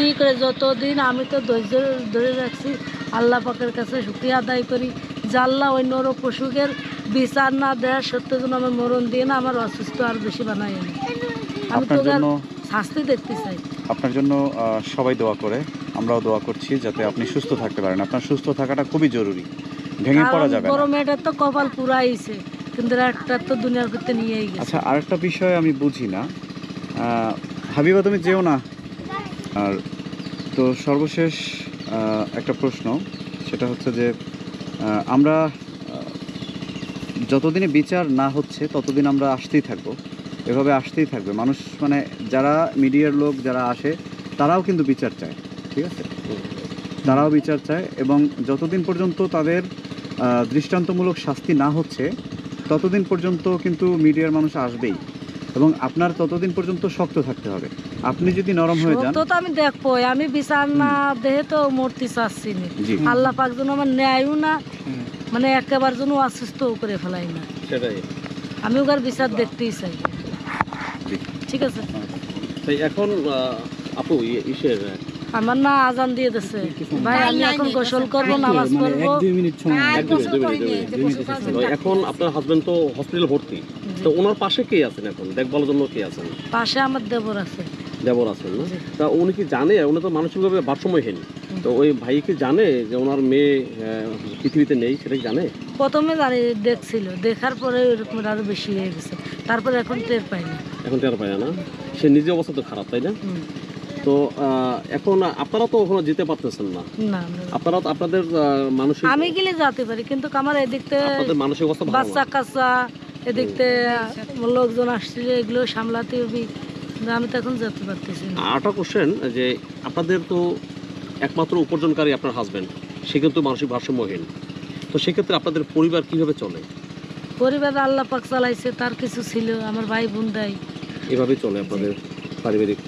কি করে যতদিন আমি তো ধৈর্য ধরে রাখছি আল্লাহ পাকের কাছে শুক্রিয়া আদায় করি। যে আল্লাহ ওই নর পশুকের বিচার না দেওয়ার সত্যের জন্য আমার মরণ দিয়ে না আমার অসুস্থ আর বেশি বানাই আমি তো শাস্তি দেখতে চাই। আপনার জন্য সবাই দোয়া করে আমরাও দোয়া করছি যাতে আপনি সুস্থ থাকতে পারেন। আপনার সুস্থ থাকাটা খুবই জরুরি। ভেঙে পড়া যাবে বড় মেয়েটার তো কপাল পুরাইছে কিন্তু একটা তো দুনিয়ার করতে নিয়েই গেছে। আচ্ছা আরেকটা বিষয় আমি বুঝি না। হাবিবা তুমি যেও না। আর তো সর্বশেষ একটা প্রশ্ন, সেটা হচ্ছে যে আমরা যতদিনে বিচার না হচ্ছে, ততদিন আমরা আসতেই থাকব। এভাবে আসতেই থাকবে। মানুষ মানে যারা মিডিয়ার লোক যারা আসে, তারাও কিন্তু বিচার চায়, ঠিক আছে? তারাও বিচার চায় এবং যতদিন পর্যন্ত তাদের দৃষ্টান্তমূলক শাস্তি না হচ্ছে, ততদিন পর্যন্ত কিন্তু মিডিয়ার মানুষ আসবেই। এবং আপনার ততদিন পর্যন্ত শক্ত থাকতে হবে। আপনি যদি নরম হয়ে যান তো আমি দেখব আমি বিচার না দেহে তো মূর্তি চাচ্ছি না। আল্লাহ পাক যেন আমার ন্যায়ও না মানে একেবারে যেন অসুস্থ করে ফেলাই না। সেটাই। আমি ওখানে বিচার দেখতেই চাই। ঠিক আছে? তাই এখন আপু ই- ইসের আমার না আজান দিয়ে দিছে। ভাই আমি এখন গোসল করব নামাজ পড়ব এক দুই মিনিট তো এখন আপনার হাজবেন্ড তো হসপিটাল ভর্তি। তো ওনার পাশে কে আছেন এখন? দেখভালের জন্য কে আছেন? পাশে আমার দেবর আছে। দেবর আছেন না? তা উনি কি জানে? উনি তো মানসিকভাবে ভারসাম্যহীন। তো ওই ভাই কি জানে যে ওনার মেয়ে পৃথিবীতে নেই? সেটা কি জানে? প্রথমে জানি দেখছিল। দেখার পরে এরকম আরও বেশি হয়ে গেছে। তারপরে এখন টের পাই না। এখন টের পায় না। সে নিজে অবস্থা তো খারাপ তাই না। তো আহ, এখন আপনারা তো ওখানে যেতে পারতেছেন না। আপনারা তো আপনাদের মানসিক আমি গেলে যেতে পারি কিন্তু আমার এদিকতে আপনাদের মানসিক অবস্থা ভালো বাচ্চা। কাচ্চা এদিকতে লোকজন আসছিল এগুলো সামলাতে হবে। আমি তো এখন যেতে পারতেছি না। আরেকটা কোশ্চেন যে আপনাদের তো একমাত্র উপার্জনকারী আপনার হাজবেন্ড সে কিন্তু মানসিক ভারসাম্যহীন। তো সেক্ষেত্রে আপনাদের পরিবার কীভাবে চলে? পরিবার আল্লাহ পাক চালাইছে তার কিছু ছিল আমার ভাই বোন দেয়। এভাবে চলে আপনাদের পারিবারিক